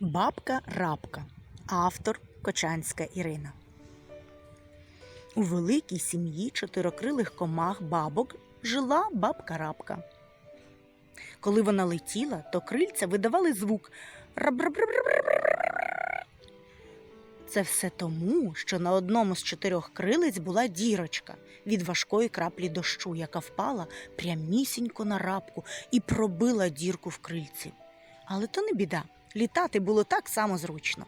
Бабка Рабка, автор Кочанська Ірина. У великій сім'ї чотирокрилих комах бабок жила бабка Рабка. Коли вона летіла, то крильця видавали звук. Це все тому, що на одному з чотирьох крилець була дірочка від важкої краплі дощу, яка впала прямісінько на рабку і пробила дірку в крильці. Але то не біда літати було так само зручно.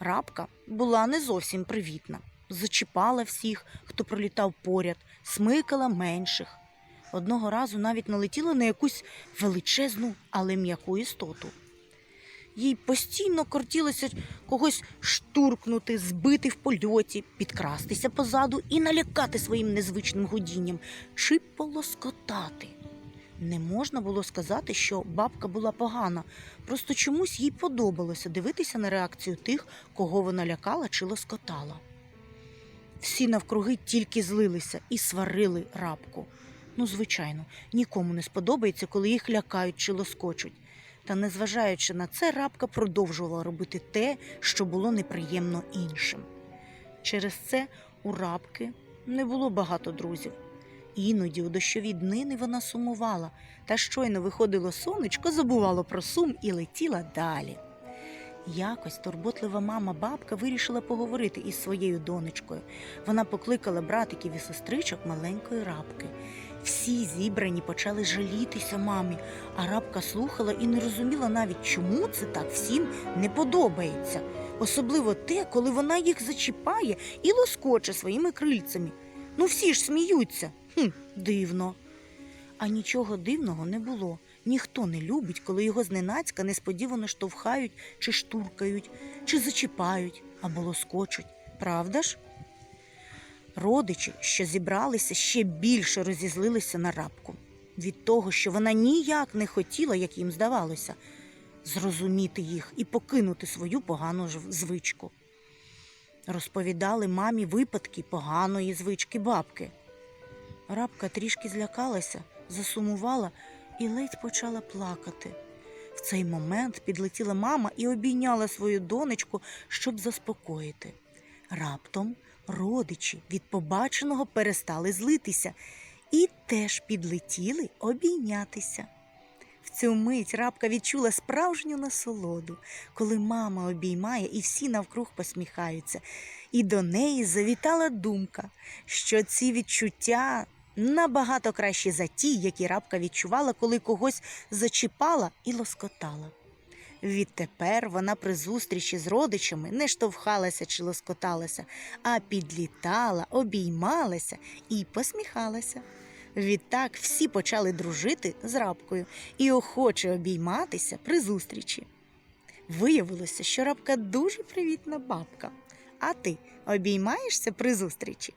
Рабка була не зовсім привітна, зачіпала всіх, хто пролітав поряд, смикала менших. Одного разу навіть налетіла на якусь величезну, але м'яку істоту. Їй постійно кортілося когось штуркнути, збити в польоті, підкрастися позаду і налякати своїм незвичним гудінням чи полоскотати. Не можна було сказати, що бабка була погана, просто чомусь їй подобалося дивитися на реакцію тих, кого вона лякала чи лоскотала. Всі навкруги тільки злилися і сварили рабку. Ну, звичайно, нікому не сподобається, коли їх лякають чи лоскочуть. Та незважаючи на це, рабка продовжувала робити те, що було неприємно іншим. Через це у рабки не було багато друзів. Іноді у дощові днини вона сумувала, та щойно виходило сонечко, забувала про сум і летіла далі. Якось турботлива мама бабка вирішила поговорити із своєю донечкою. Вона покликала братиків і сестричок маленької рабки. Всі зібрані почали жалітися мамі, а рабка слухала і не розуміла навіть, чому це так всім не подобається. Особливо те, коли вона їх зачіпає і лоскоче своїми крильцями. Ну всі ж сміються. Хм, дивно. А нічого дивного не було. Ніхто не любить, коли його зненацька несподівано штовхають чи штуркають, чи зачіпають або лоскочуть. Правда ж? Родичі, що зібралися, ще більше розізлилися на рабку від того, що вона ніяк не хотіла, як їм здавалося, зрозуміти їх і покинути свою погану звичку. Розповідали мамі випадки поганої звички бабки. Рабка трішки злякалася, засумувала і ледь почала плакати. В цей момент підлетіла мама і обійняла свою донечку, щоб заспокоїти. Раптом родичі від побаченого перестали злитися і теж підлетіли обійнятися. В цю мить рабка відчула справжню насолоду, коли мама обіймає і всі навкруг посміхаються. І до неї завітала думка, що ці відчуття набагато кращі за ті, які рабка відчувала, коли когось зачіпала і лоскотала. Відтепер вона при зустрічі з родичами не штовхалася чи лоскоталася, а підлітала, обіймалася і посміхалася. Відтак всі почали дружити з рабкою і охоче обійматися при зустрічі. Виявилося, що рабка дуже привітна бабка. А ти обіймаєшся при зустрічі?